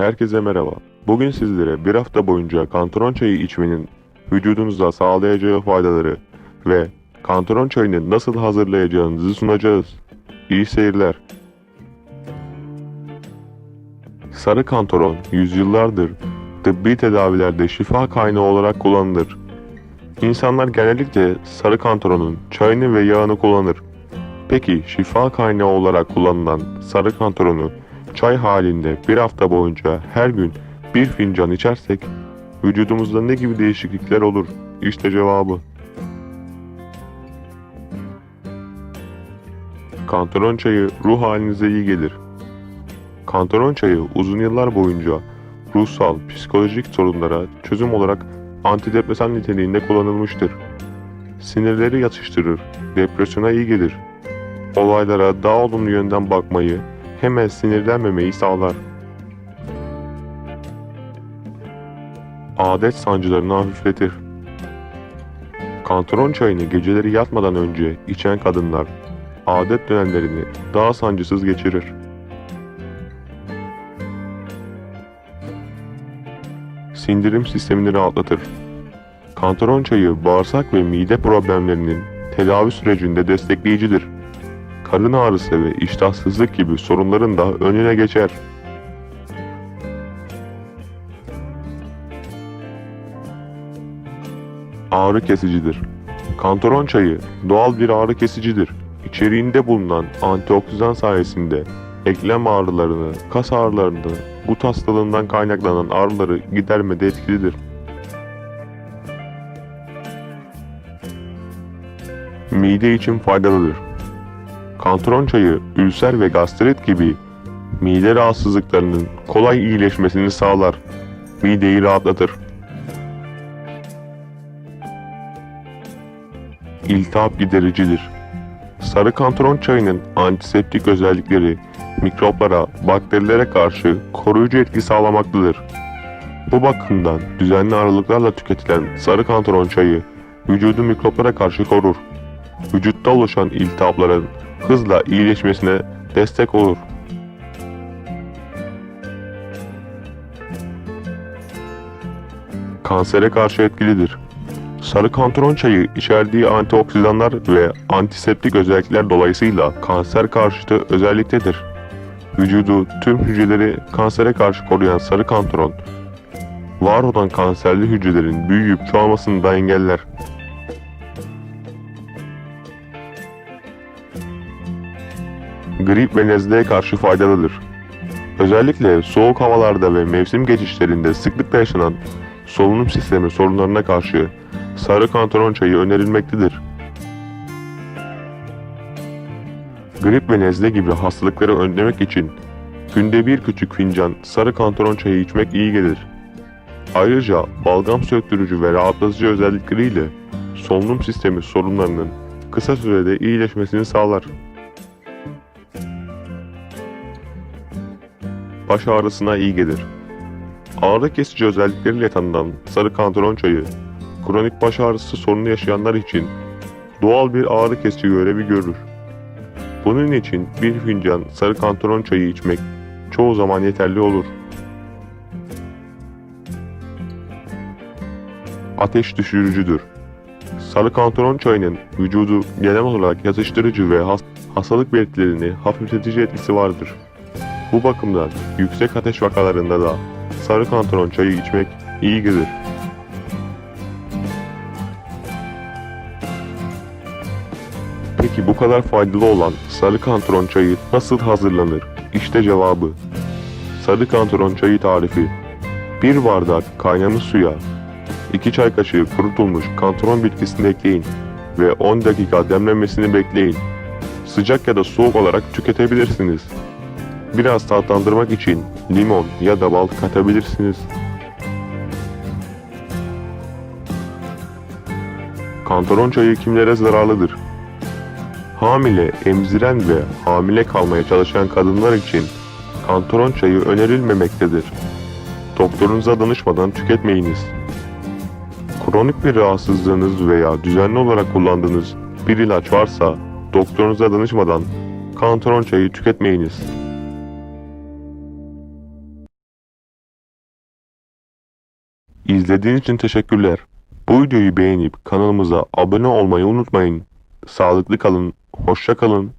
Herkese merhaba. Bugün sizlere bir hafta boyunca kantaron çayı içmenin vücudunuza sağlayacağı faydaları ve kantaron çayını nasıl hazırlayacağınızı sunacağız. İyi seyirler. Sarı kantaron yüzyıllardır tıbbi tedavilerde şifa kaynağı olarak kullanılır. İnsanlar genellikle sarı kantaronun çayını ve yağını kullanır. Peki şifa kaynağı olarak kullanılan sarı kantaronu çay halinde bir hafta boyunca her gün bir fincan içersek vücudumuzda ne gibi değişiklikler olur? İşte cevabı. Kantaron çayı ruh halinize iyi gelir. Kantaron çayı uzun yıllar boyunca ruhsal, psikolojik sorunlara çözüm olarak antidepresan niteliğinde kullanılmıştır. Sinirleri yatıştırır, depresyona iyi gelir olaylara daha olumlu yönden bakmayı, hemen sinirlenmemeyi sağlar. Adet sancılarını hafifletir. Kantaron çayını geceleri yatmadan önce içen kadınlar adet dönemlerini daha sancısız geçirir. Sindirim sistemini rahatlatır. Kantaron çayı bağırsak ve mide problemlerinin tedavi sürecinde destekleyicidir karın ağrısı ve iştahsızlık gibi sorunların da önüne geçer. Ağrı kesicidir. Kantaron çayı doğal bir ağrı kesicidir. İçeriğinde bulunan antioksidan sayesinde eklem ağrılarını, kas ağrılarını, gut hastalığından kaynaklanan ağrıları gidermede etkilidir. Mide için faydalıdır. Kantaron çayı ülser ve gastrit gibi mide rahatsızlıklarının kolay iyileşmesini sağlar. Mideyi rahatlatır. İltihap gidericidir. Sarı kantaron çayının antiseptik özellikleri mikroplara, bakterilere karşı koruyucu etki sağlamaktadır. Bu bakımdan düzenli aralıklarla tüketilen sarı kantaron çayı vücudu mikroplara karşı korur. Vücutta oluşan iltihapların hızla iyileşmesine destek olur. Kansere karşı etkilidir. Sarı kantaron çayı içerdiği antioksidanlar ve antiseptik özellikler dolayısıyla kanser karşıtı özelliktedir. Vücudu tüm hücreleri kansere karşı koruyan sarı kantaron, var olan kanserli hücrelerin büyüyüp çoğalmasını da engeller. Grip ve nezleye karşı faydalıdır. Özellikle soğuk havalarda ve mevsim geçişlerinde sıklıkla yaşanan solunum sistemi sorunlarına karşı sarı kantaron çayı önerilmektedir. Grip ve nezle gibi hastalıkları önlemek için günde bir küçük fincan sarı kantaron çayı içmek iyi gelir. Ayrıca balgam söktürücü ve rahatlatıcı özellikleriyle solunum sistemi sorunlarının kısa sürede iyileşmesini sağlar. Baş ağrısına iyi gelir. Ağrı kesici özellikleriyle tanınan sarı kantaron çayı, kronik baş ağrısı sorunu yaşayanlar için doğal bir ağrı kesici görevi görür. Bunun için bir fincan sarı kantaron çayı içmek çoğu zaman yeterli olur. Ateş düşürücüdür. Sarı kantaron çayının vücudu genel olarak yatıştırıcı ve has hastalık belirtilerini hafifletici etkisi vardır. Bu bakımdan yüksek ateş vakalarında da sarı kantaron çayı içmek iyi gelir. Peki bu kadar faydalı olan sarı kantaron çayı nasıl hazırlanır? İşte cevabı. Sarı kantaron çayı tarifi. 1 bardak kaynamış suya 2 çay kaşığı kurutulmuş kantaron bitkisini ekleyin ve 10 dakika demlenmesini bekleyin. Sıcak ya da soğuk olarak tüketebilirsiniz. Biraz tatlandırmak için limon ya da bal katabilirsiniz. Kantaron çayı kimlere zararlıdır? Hamile, emziren ve hamile kalmaya çalışan kadınlar için kantaron çayı önerilmemektedir. Doktorunuza danışmadan tüketmeyiniz. Kronik bir rahatsızlığınız veya düzenli olarak kullandığınız bir ilaç varsa doktorunuza danışmadan kantaron çayı tüketmeyiniz. İzlediğiniz için teşekkürler. Bu videoyu beğenip kanalımıza abone olmayı unutmayın. Sağlıklı kalın, hoşça kalın.